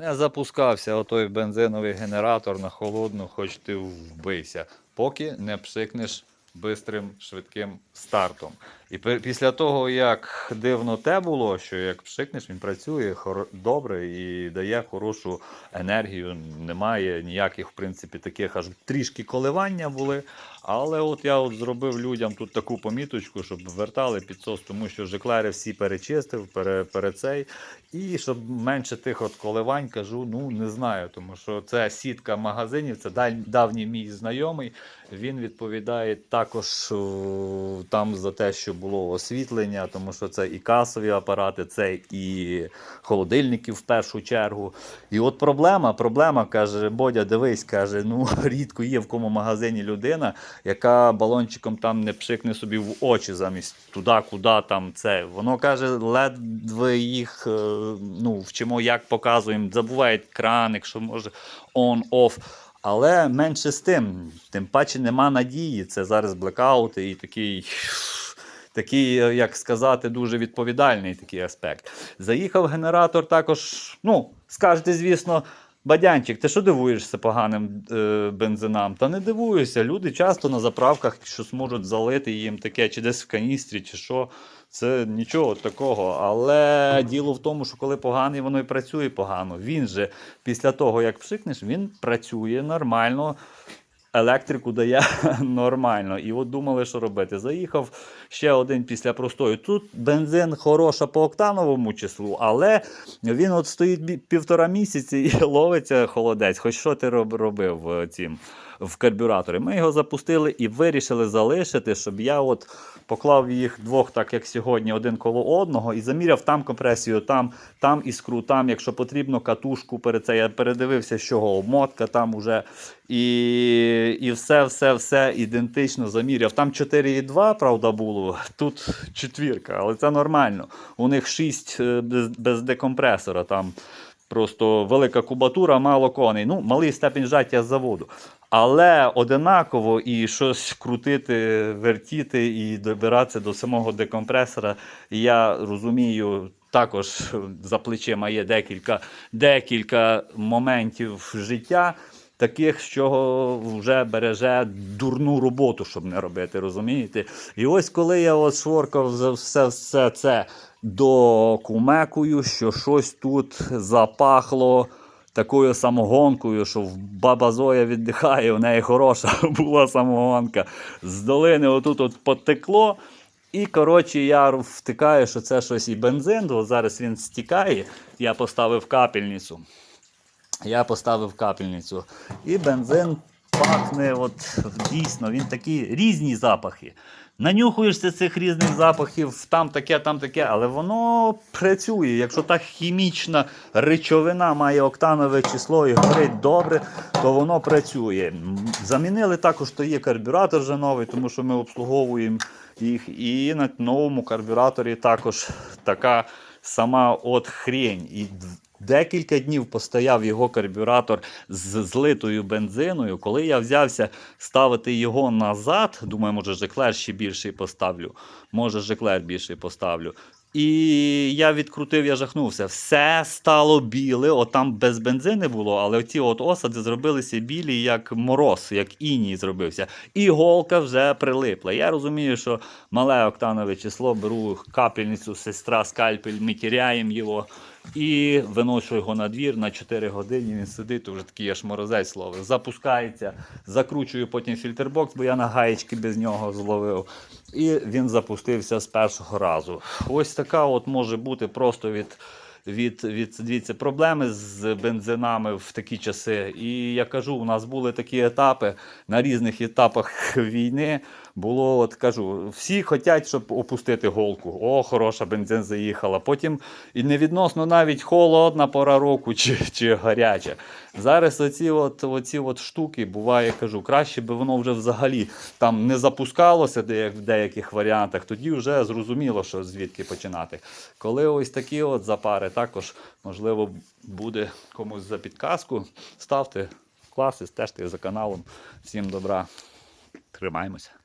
Не запускався отой бензиновий генератор на холодну, хоч ти вбийся, поки не пшикнеш бистрим швидким стартом. І після того, як дивно те було, що як пшикнеш, він працює добре і дає хорошу енергію. Немає ніяких, в принципі, таких аж трішки коливання були. Але от я от зробив людям тут таку поміточку, щоб вертали підсос, тому що жеклери всі перечистив пере, цей. І щоб менше тих от коливань, кажу, ну не знаю, тому що це сітка магазинів, це давній мій знайомий. Він відповідає також о, там за те, що було освітлення, тому що це і касові апарати, це і холодильники в першу чергу. І от проблема, проблема каже, Бодя, дивись, каже, ну рідко є в кому магазині людина, яка балончиком там не пшикне собі в очі замість туди, куди там це. Воно каже, ледве їх е, ну, вчимо, як показуємо, забувають краник, що може on-off. Але менше з тим, тим паче нема надії. Це зараз блекаути і такий. Такий, е, як сказати, дуже відповідальний такий аспект. Заїхав генератор також, ну, скажете, звісно, Бадянчик, ти що дивуєшся поганим е, бензинам? Та не дивуюся. Люди часто на заправках щось можуть залити їм таке, чи десь в каністрі, чи що. Це нічого такого. Але діло в тому, що коли поганий, воно і працює погано. Він же після того, як пшикнеш, він працює нормально. Електрику дає нормально. І от думали, що робити. Заїхав ще один після простою. Тут бензин хороша по октановому числу, але він от стоїть півтора місяці і ловиться холодець. Хоч що ти роб- робив е, цим в карбюраторі? Ми його запустили і вирішили залишити, щоб я от поклав їх двох, так як сьогодні, один коло одного, і заміряв там компресію, там, там іскру, там, якщо потрібно, катушку перед це. Я передивився, з чого обмотка там уже. І, і все, все, все ідентично заміряв. Там 4,2, правда, було, тут четвірка, але це нормально. У них 6 без, без декомпресора. Там просто велика кубатура, мало коней. Ну, малий степень жаття з заводу. Але одинаково і щось крутити, вертіти і добиратися до самого декомпресора, я розумію. Також за плечима є декілька, декілька моментів життя, таких, що вже береже дурну роботу, щоб не робити, розумієте? І ось коли я шворкав за все, все це докумекую, що щось тут запахло такою самогонкою, що баба Зоя віддихає, у неї хороша була самогонка. З долини отут от потекло. І, коротше, я втикаю, що це щось і бензин, бо зараз він стікає. Я поставив капельницю. Я поставив капельницю. І бензин пахне, от дійсно, він такі різні запахи. Нанюхуєшся цих різних запахів, там таке, там таке, але воно працює. Якщо та хімічна речовина має октанове число і горить добре, то воно працює. Замінили також, то є карбюратор вже новий, тому що ми обслуговуємо їх. І на новому карбюраторі також така сама от хрень. І декілька днів постояв його карбюратор з злитою бензиною. Коли я взявся ставити його назад, думаю, може Жеклер ще більший поставлю. Може Жеклер більший поставлю. І я відкрутив, я жахнувся. Все стало біле, от там без бензини було, але оці от осади зробилися білі, як мороз, як іній зробився. І голка вже прилипла. Я розумію, що мале октанове число, беру капельницю, сестра, скальпель, ми тіряємо його і виношу його на двір на 4 години. Він сидить, вже такий аж морозець ловить. Запускається, закручую потім фільтрбокс, бо я на гаєчки без нього зловив. І він запустився з першого разу. Ось така от може бути просто від. Від, від дивіться, проблеми з бензинами в такі часи. І я кажу, у нас були такі етапи на різних етапах війни. Було, от кажу, всі хочуть, щоб опустити голку. О, хороша бензин заїхала. Потім і невідносно навіть холодна пора року чи, чи гаряча. Зараз оці от, оці от штуки буває, кажу, краще би воно вже взагалі там не запускалося в деяких варіантах, тоді вже зрозуміло, що звідки починати. Коли ось такі от запари, також можливо буде комусь за підказку. Ставте класи, стежте за каналом. Всім добра. Тримаємося.